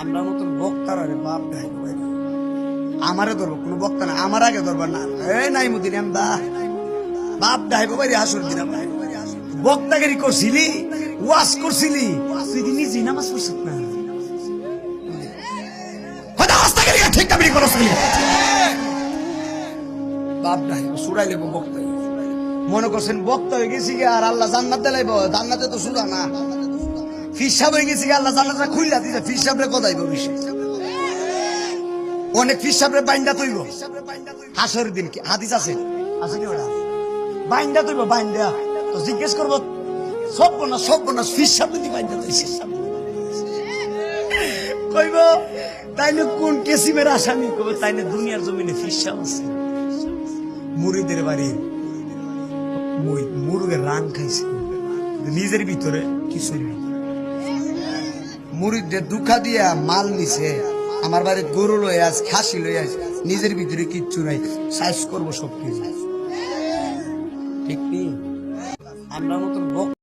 আমরা মতন বক্তার আরে বাপ দেয় আমারে ধরবো, কোনো বক্তা না আমার আগে ধরবা না। এই নাই মুদিন আমদা বাপ ডাইব বাইরে হাসুর দিলাম বক্তাগিরি করছিলি, ওয়াজ করছিলি। তুই নিজেই নামাজ পড়ছিস না? ঠিক বাপ ডাইব সুরাই লেবো বক্তা মনে করছেন বক্তা হয়ে গেছি আর আল্লাহ জান্নাত দিলাইব, জান্নাতে তো সুদা না। ফিসাব হয়ে গেছি আল্লাহ জান্নাতটা খুইলা দিছে। ফিসাবরে কদাইব বেশি অনেক ফিসাবরে বাইন্দা তৈব। হাসরের দিন কি? হাদিস আছে? আছে কি ওটা? বাইন্দা তৈব, বাইন্দা। তো জিজ্ঞেস করব সব না সব না ফিসাব তৈছে কইব, তাইলে কোন কেসিমের আসামি? কবে তাইলে দুনিয়ার জমিনে ফিসাব আছে। মুড়িদের বাড়ি। মুরগের রান খাইছে। নিজের ভিতরে কিছু নেই। মুড়িদের দুঃখা দিয়া মাল নিছে। আমার বাড়ির গরু লয়ে আস খাসি লয়ে আস নিজের ভিতরে কিচ্ছু নাই। সাইজ করব সব কিছু ঠিক নেই আমরা মতন